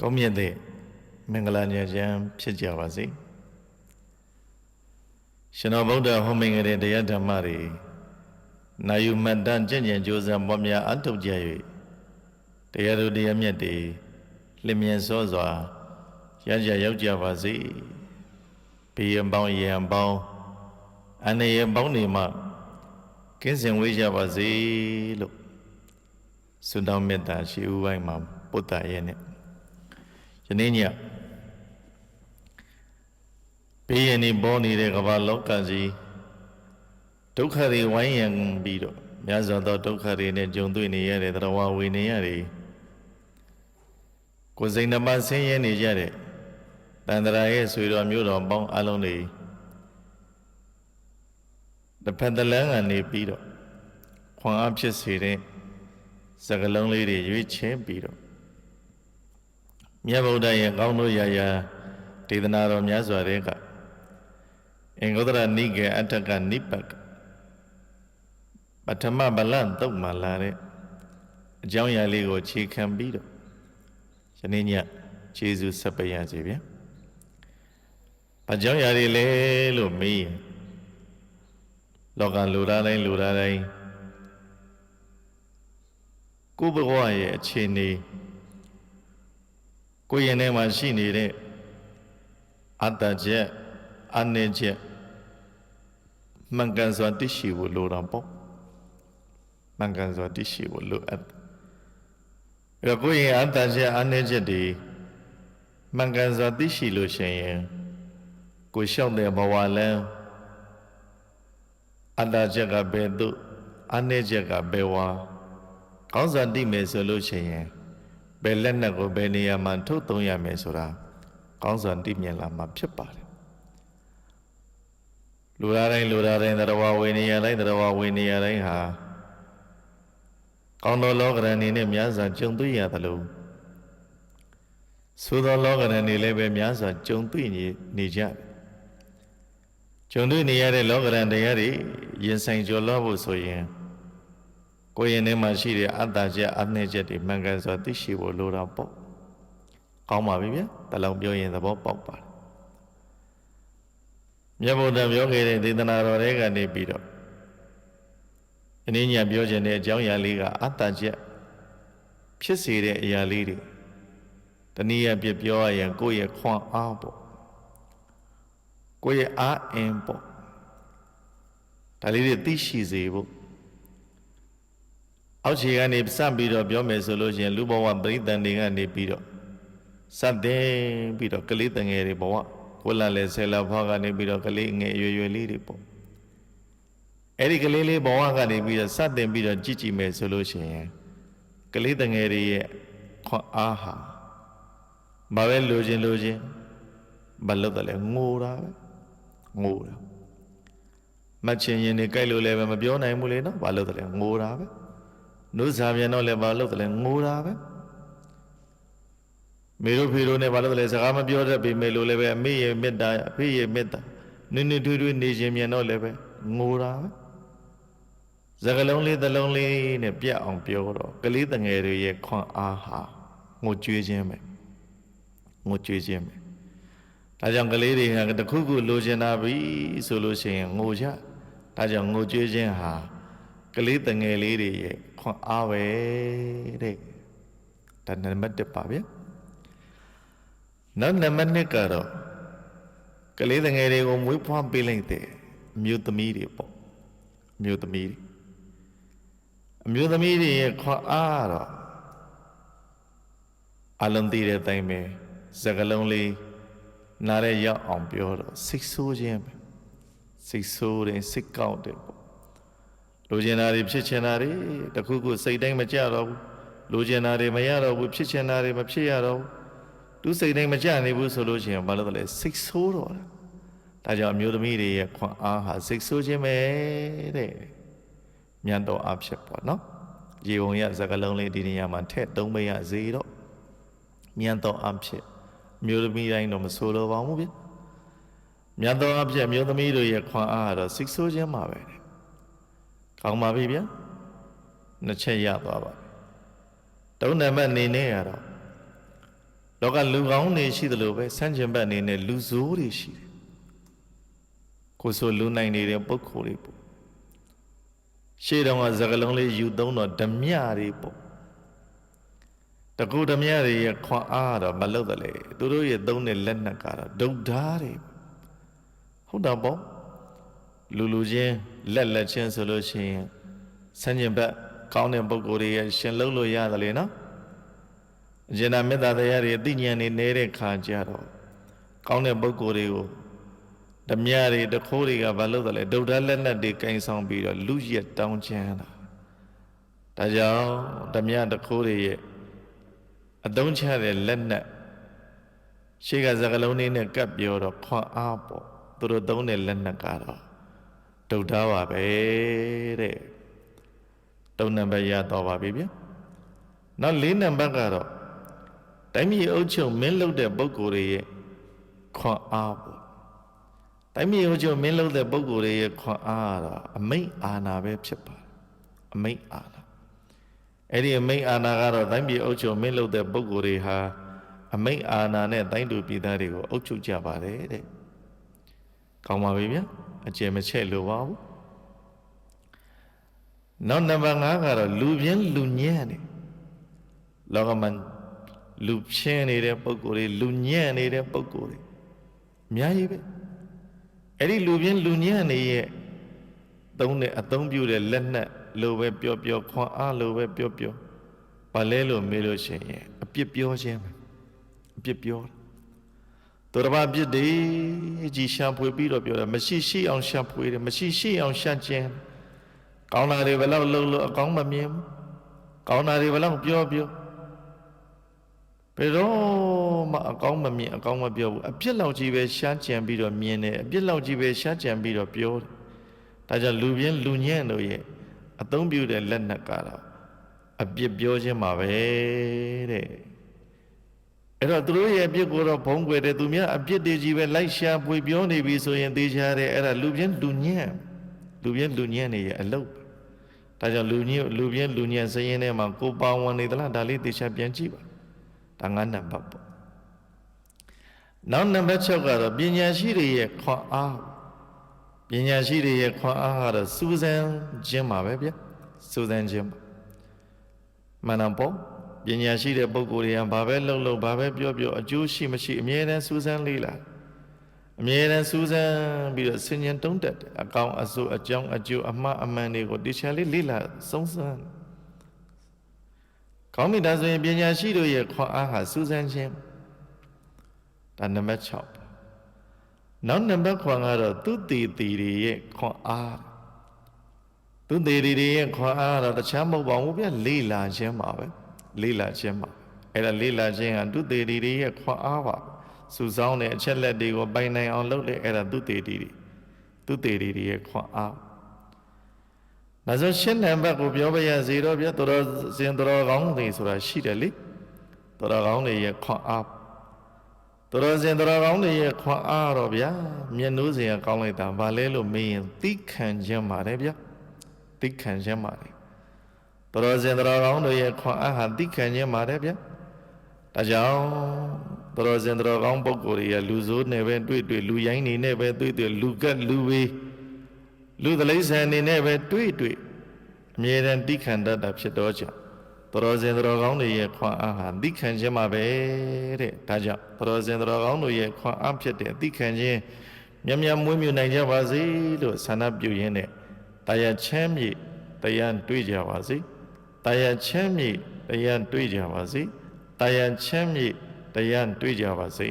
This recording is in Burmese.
ကောင်းမြတ်တဲ့မင်္ဂလာညချမ်းဖြစ်ကြပါစေရှင်တော်ဗုဒ္ဓဟောမိန်ကြတဲ့တရားဓမ္မတွေနာယူမှတ်တမ်းကြင်ကြင်ကြိုးစားပွားများအထောက်ကြ၍တရားတို့တရားမြတ်တွေလျင်မြန်စောစွာရကြရောက်ကြပါစေဘီယံပေါင်းယံပေါင်းအနေယံပေါင်းနေမှကင်းစင်ဝေးကြပါစေလို့ဆုတောင်းမေတ္တာရှိဥပိုင်းမှာပုတ္တရဲ့နဲ့ ယနေ့ညဘေးရန်နေပေါ်နေတဲ့ကမ္ဘာလောကကြီးဒုက္ခတွေဝိုင်းရံပြီးတော့များစွာသောဒုက္ခတွေနဲ့ကြုံတွေ့နေရတဲ့တရားဝေနေရတယ်ကိုယ်စိတ်နှပါဆင်းရဲနေကြတဲ့တန်တရာရဲ့ဆွေတော်မျိုးတော်ပေါင်းအလုံးတွေတစ်ဖက်တစ်လမ်းကနေပြီးတော့ခွန်အားဖြစ်စေတဲ့စကလုံးလေးတွေရွေးချယ်ပြီးတော့ မြတ်ဗုဒ္ဓရဲ့ကောင်းတို့ရာရာဒေသနာတော်များစွာတဲ့ကအင်္ဂုတ္တရနိကေအထကနိပတ်ပထမဗလန်တုတ်မှလာတဲ့အကြောင်းအရာလေးကိုခြေခံပြီးတော့ယနေ့ညခြေစုဆက်ပရစီဗျာ။ဘာကြောင့်ရာတွေလဲလို့မေးရင်လောကလူသားတိုင်းလူသားတိုင်းကိုယ့်ဘဝရဲ့အခြေအနေ ကိုယ်ရင်ထဲမှာရှိနေတဲ့အတ္တချက်အနိချက်မှန်ကန်စွာသိရှိဖို့လိုတာပေါ့မှန်ကန်စွာသိရှိဖို့လိုအပ်အဲ့တော့ကိုယ်ရင်အတ္တချက်အနိချက်တွေမှန်ကန်စွာသိရှိလို့ရှိရင်ကိုယ်လျှောက်တဲ့ဘဝလမ်းအတ္တချက်ကဘယ်သို့အနိချက်ကဘယ်ဝါကောင်းစွာသိမယ်ဆိုလို့ရှိရင် ဘယ်လက်နက်ကိုဘယ်နေရာမှာထုတ်သုံးရမယ်ဆိုတာကောင်းစွာသိမြင်လာမှာဖြစ်ပါတယ်လူသားတိုင်းလူသားတိုင်းတရားဝေနေရတိုင်းတရားဝေနေရတိုင်းဟာကောင်းသောလောကရန်နေနဲ့များစွာကြုံတွေ့ရသလိုသို့သောလောကရန်နေလည်းပဲများစွာကြုံတွေ့နေနေကြတယ်ကြုံတွေ့နေရတဲ့လောကရန်တရားတွေရင်ဆိုင်ကျော်လွှတ်ဖို့ဆိုရင် ကိုယ်ရင်ထဲမှာရှိတဲ့အတ္တချက်အနှိမ့်ချက်တွေမှန်ကန်စွာသိရှိဖို့လိုတာပေါ့ကောင်းပါပြီဗျာတလုံးပြောရင်သဘောပေါက်ပါတယ်မြတ်ဗုဒ္ဓပြောခဲ့တဲ့ဒေသနာတော်တွေကနေပြီးတော့အနည်းညပြောခြင်းတဲ့အကြောင်းအရာလေးကအတ္တချက်ဖြစ်စေတဲ့အရာလေးတွေတနည်းအားဖြင့်ပြောရရင်ကိုယ့်ရဲ့ခွန်အားပေါ့ကိုယ့်ရဲ့အားအင်ပေါ့ဒါလေးတွေသိရှိစေဖို့ အောက်ခြေကနေစပြီးတော့ပြောမယ်ဆိုလို့ရှိရင်လူဘဝပရိသန်တွေကနေပြီးတော့စတဲ့ပြီးတော့ကလေးတငယ်တွေဘဝကိုလာလေဆယ်လဖွားကနေပြီးတော့ကလေးငယ်ရွယ်ရွယ်လေးတွေပေါ့အဲ့ဒီကလေးလေးဘဝကနေပြီးတော့စတင်ပြီးတော့ကြည်ကြည်မယ်ဆိုလို့ရှိရင်ကလေးတငယ်တွေရဲ့ခွန်အားဟာဘာပဲလိုချင်လိုချင်ဘာလို့တလဲငိုတာပဲငိုတာမှတ်ချင်ရင်နေကြိုက်လို့လည်းပဲမပြောနိုင်ဘူးလေနော်ဘာလို့တလဲငိုတာပဲ နှုတ်စာပြန်တော့လည်းဘာလို့တလဲငိုတာပဲမေတို့ဖေတို့နဲ့ဘာလို့လဲစကားမပြောတတ်ပေမဲ့လို့လည်းပဲအမေရဲ့မေတ္တာအဖေရဲ့မေတ္တာနင်းနင်းထွေးထွေးနေခြင်းမြန်တော့လည်းပဲငိုတာပဲစကလုံးလေးသလုံးလေးနဲ့ပြတ်အောင်ပြောတော့ကလေးတငယ်တွေရဲ့ခွန်အားဟာငိုကြွေးခြင်းပဲငိုကြွေးခြင်းပဲဒါကြောင့်ကလေးတွေကတခုခုလိုချင်တာပြီဆိုလို့ရှိရင်ငိုကြဒါကြောင့်ငိုကြွေးခြင်းဟာ ကလေးတငယ်လေးတွေရဲ့ခွန်အားပဲတဲ့ဒါနံပါတ်1ပါဗျာနောက်နံပါတ်2ကတော့ကလေးတငယ်တွေကိုမွေးဖွားပေးလိုက်တဲ့အမျိုးသမီးတွေပေါ့အမျိုးသမီးတွေအမျိုးသမီးတွေရဲ့ခွန်အားတော့အလုံးသိတဲ့အတိုင်းပဲစကလုံးလေးနားရဲရောက်အောင်ပြောတော့စိတ်ဆိုးခြင်းပဲစိတ်ဆိုးတယ်စိတ်ကောက်တယ်ပေါ့ လိုချင်တာတွေဖြစ်ချင်တာတွေတခုခုစိတ်တိုင်းမကြတော့ဘူးလိုချင်တာတွေမရတော့ဘူးဖြစ်ချင်တာတွေမဖြစ်ရတော့ဘူးသူစိတ်တိုင်းမကြနိုင်ဘူးဆိုလို့ရှိရင်ဘာလို့လဲစိတ်ဆိုးတော့တာဒါကြောင့်အမျိုးသမီးတွေရဲ့ခွန်အားဟာစိတ်ဆိုးခြင်းပဲတဲ့မြတ်တော်အဖြစ်ပေါ့နော်ရေုံရစကလုံးလေးဒီနေရာမှာထည့်သုံးမရစေတော့မြတ်တော်အဖြစ်မျိုးသမီးတိုင်းတော့မဆိုးလို့ပါဘူးဗျမြတ်တော်အဖြစ်မျိုးသမီးတို့ရဲ့ခွန်အားကတော့စိတ်ဆိုးခြင်းမှာပဲ ကောင်းပါပြီဗျာနှစ်ချက်ရသွားပါပြီတုံးနံပါတ်နေနေရတော့လောကလူကောင်းတွေရှိသလိုပဲဆန့်ကျင်ဘက်အနေနဲ့လူဆိုးတွေရှိတယ်ကိုယ်ဆိုလူနိုင်နေတဲ့ပုဂ္ဂိုလ်တွေပေါ့ရှေ့တုန်းကသကလုံးလေးယူသုံးတော့ဓမြတွေပေါ့တကူဓမြတွေရဲ့ခွန်အားတော့မလုပ်တယ်လေသူတို့ရဲ့သုံးတဲ့လက်နက်ကတော့ဒုတ်ဓာတွေဟုတ်တာပေါ့ လူလူချင်းလက်လက်ချင်းဆိုလို့ရှိရင်ဆန့်ကျင်ဘက်ကောင်းတဲ့ပုဂ္ဂိုလ်တွေရဲ့ရှင်လုံးလို့ရတယ်လေနော်အကျဉ်းသာမေတ္တာတရားတွေအသိဉာဏ်တွေနေတဲ့ခါကျတော့ကောင်းတဲ့ပုဂ္ဂိုလ်တွေကိုဓမြတွေတခိုးတွေကဘာလို့တယ်လဲဒုဒ္ဓလက်နက်တွေကင်ဆောင်ပြီးတော့လူရက်တောင်းချမ်းတာဒါကြောင့်ဓမြတခိုးတွေရဲ့အတုံးချတဲ့လက်နက်ရှေ့ကစကလုံးလေးနဲ့ကပ်ပြောတော့ခွန်အားပေါ့သူတို့သုံးတဲ့လက်နက်က တော့ဒုဒ္ဓပါပဲတဲ့တုံးနံပါတ်ရတော့ပါပြီဗျနောက်လေးနံပါတ်ကတော့တိုင်းပြည်အုပ်ချုပ်မင်းလုပ်တဲ့ပုဂ္ဂိုလ်တွေရဲ့ခွန်အားပေါ့တိုင်းပြည်အုပ်ချုပ်မင်းလုပ်တဲ့ပုဂ္ဂိုလ်တွေရဲ့ခွန်အားကတော့အမိတ်အာဏာပဲဖြစ်ပါတယ်အမိတ်အာဏာအဲ့ဒီအမိတ်အာဏာကတော့တိုင်းပြည်အုပ်ချုပ်မင်းလုပ်တဲ့ပုဂ္ဂိုလ်တွေဟာအမိတ်အာဏာနဲ့တိုင်းသူပြည်သားတွေကိုအုပ်ချုပ်ကြပါတယ်တဲ့ကောင်းပါပြီဗျာ အကျယ်မချဲ့လို့ပါဘူးနောက်နံပါတ်5ကတော့လူပြင်းလူညံ့နေလောကမှာလူဖြင်းနေတဲ့ပုံကိုယ်တွေလူညံ့နေတဲ့ပုံကိုယ်တွေအများကြီးပဲအဲ့ဒီလူပြင်းလူညံ့နေရဲ့သုံးတဲ့အသုံးပြုတဲ့လက်နက်လိုပဲပြောပြောခွန်အားလိုပဲပြောပြောဘာလဲလို့မေးလို့ရှိရင်အပြစ်ပြောခြင်းပဲအပြစ်ပြော သူတစ်ပါးအပြစ်တွေကြီးရှာဖွေပြီးတော့ပြောတယ်မရှိရှိအောင်ရှာဖွေတယ်မရှိရှိအောင်ရှာကျင်ကောင်းတာတွေဘယ်လောက်လုံးလို့အကောင်းမမြင်ဘူးကောင်းတာတွေဘယ်လောက်ပြောပြောဘယ်တော့မှအကောင်းမမြင်အကောင်းမပြောဘူးအပြစ်လောက်ကြီးပဲရှားကြံပြီးတော့မြင်တယ်အပြစ်လောက်ကြီးပဲရှားကြံပြီးတော့ပြောတယ်ဒါကြောင့်လူပြင်းလူညံ့တို့ရဲ့အသုံးပြုတဲ့လက်နက်ကတော့အပြစ်ပြောခြင်းမှာပဲတဲ့ အဲ့တော့သူတို့ရဲ့အပြစ်ကိုတော့ဘုံကွယ်တယ်သူများအပြစ်တွေကြီးပဲလိုက်ရှာပွေပြောနေပြီဆိုရင်သိချတယ်အဲ့ဒါလူပြင်းလူညံ့လူပြင်းလူညံ့နေရဲ့အလုပ်ဒါကြောင့်လူညံ့လူပြင်းလူညံ့စရင်ထဲမှာကိုပါဝင်နေသလားဒါလေးသိချပြန်ကြည့်ပါဒါငါးနံပါတ်ပေါ့နောက်နံပါတ်6ကတော့ပညာရှိတွေရဲ့ခွန်အားပညာရှိတွေရဲ့ခွန်အားကတော့စူးစမ်းခြင်းပါပဲဗျစူးစမ်းခြင်းပါမှန်တော့ပေါ့ ပညာရှိတဲ့ပုဂ္ဂိုလ်တွေကဘာပဲလှုပ်လှုပ်ဘာပဲပြောပြောအကျိုးရှိမရှိအမြဲတမ်းစူးစမ်းလေ့လာအမြဲတမ်းစူးစမ်းပြီးတော့ဆင်ញံတုံးတက်တယ်အကောင်အဆိုးအကြောင်းအကျိုးအမှားအမှန်တွေကိုတရားလေးလေ့လာစုံစမ်းကောင်းပြီဒါဆိုရင်ပညာရှိတို့ရဲ့ခွန်အားဟာစူးစမ်းခြင်းဒါနံပါတ်6နောက်နံပါတ်9ကတော့သူတည်တည်တွေရဲ့ခွန်အားသူတည်တည်တွေရဲ့ခွန်အားတော့တခြားမဟုတ်ပါဘူးဗျလေ့လာခြင်းပါပဲ လေ့လာခြင်းပါအဲ့ဒါလေ့လာခြင်းကသူတည်တည်တွေရဲ့ခွန်အားပါစူဆောင်းတဲ့အချက်လက်တွေကိုပိုင်နိုင်အောင်လုပ်လေအဲ့ဒါသူတည်တည်တွေသူတည်တည်တွေရဲ့ခွန်အားဒါဆိုရှင်းနံပါတ်ကိုပြောပြရစီတော့ဗျတော်တော်စင်တော်ကောင်းတွေဆိုတာရှိတယ်လေတော်တော်ကောင်းတွေရဲ့ခွန်အားတော်တော်စင်တော်ကောင်းတွေရဲ့ခွန်အားတော့ဗျာမျက်နှိုးစင်ကကောင်းလိုက်တာဗာလဲလို့မေးရင်သိခံခြင်းပါတယ်ဗျာသိခံခြင်းပါတယ် တော်တော်စင်တော်ကောင်းတွေရဲ့ခွန်အားဟာသိခံခြင်းပါတယ်ဗျာဒါကြောင့်တော်တော်စင်တော်ကောင်းပုဂ္ဂိုလ်တွေရဲ့လူဆိုးနဲ့ပဲတွေ့တွေ့လူရိုင်းနေနဲ့ပဲတွေ့တွေ့လူကက်လူဝေးလူသလိษံအနေနဲ့ပဲတွေ့တွေ့အမြဲတမ်းတိခံတတ်တာဖြစ်တော့ကြောင့်သရောဇင်သရောကောင်းတွေရဲ့ခွန်အားဟာတိခံခြင်းမှာပဲတဲ့ဒါကြောင့်သရောဇင်သရောကောင်းတို့ရဲ့ခွန်အားဖြစ်တဲ့တိခံခြင်းမြတ်မြတ်မွေးမြူနိုင်ကြပါစေလို့ဆန္ဒပြုရင်းနဲ့တရားချမ်းမြေတရားတွေ့ကြပါစေ တရားချမ်းမြေတရားတွေ့ကြပါစေတရားချမ်းမြေတရားတွေ့ကြပါစေ